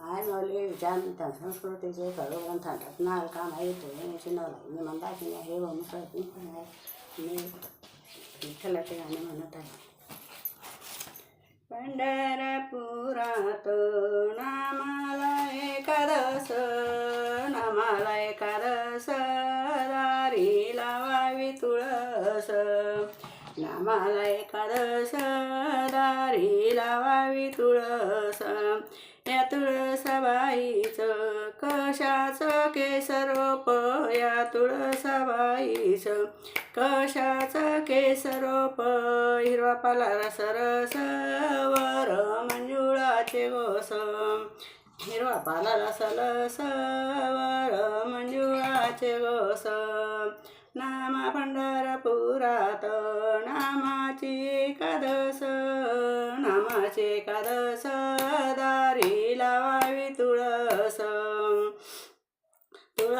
माय मौली विचार संस्कृतीचे सर्वग्रंथांतात नाल काम येतो चिनवला मी मंदाकिनी हे वंशाची मी विठ्ठलाचे गाणे म्हणत आहे पंढरपुरात नामाला एकादश नामाला एकादश दारी लावावी तुळस नामाला एकादश दारी लावावी तुळस या तुळसाबाईचं कशाचं केसरोप या तुळसाबाईचं. कशाचं केसरोप हिरवा पाला रसरस वर मंजुळाचे गोस. हिरवा पाला रसलस वर मंजुळाचे गोस. नामा पंढरपुरात नामाची एकादश नामाची एकादश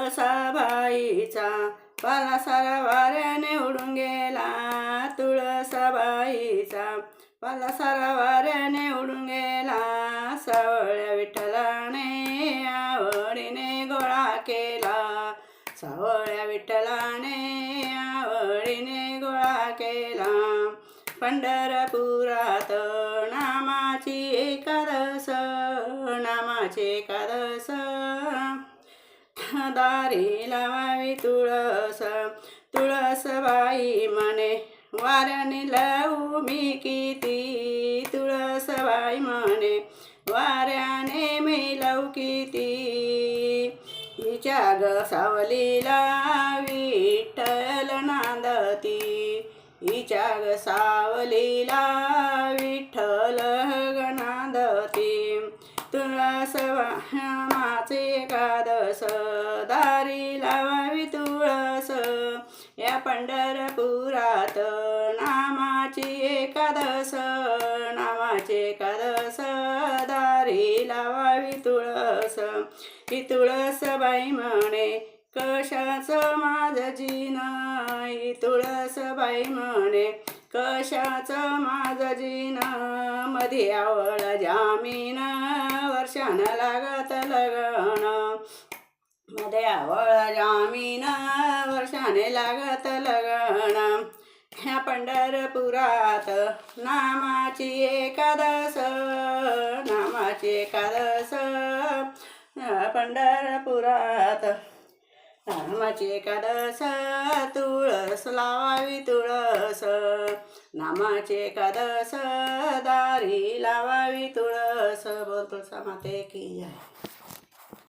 तुळसाबाईचा पाला सारा वाऱ्याने उडून गेला. तुळसाबाईचा पाला सारा वाऱ्याने उडून गेला. सावळ्या विठ्ठलाने आवडीने गोळा केला. सावळ्या विठ्ठलाने आवडीने गोळा केला. पंढरपुरात नामाची एकादस नामाची एकादस दारी लावावी तुळस तुळसबाई म्हणे वाऱ्याने लावू मी किती? तुळसबाई म्हणे वाऱ्याने मी लावू किती? हिच्या ग सावलीला विठ्ठल नांदती. हिच्या ग सावलीला विठ्ठल तुळस माचे एकादस दारी लावावी तुळस. या पंढरपुरात नामाची एकादस नामाचे एकादस दारी लावावी तुळस. ही तुळस बाई म्हणे कशाचं माझ जीन? ही तुळस बाई म्हणे कशाचं माझ जीन? मध्ये आवळ जामीन वर्षान लागत लगन. मध्ये आवळ जामीन वर्षाने लागत लगन. ह्या पंढरपुरात नामाची एकादस नामाची एकादस. पंढरपुरात नामाची एकादश तुळस लावावी तुळस. नामाचे एकादश दारी लावावी तुळस. बोल तुळसा माते की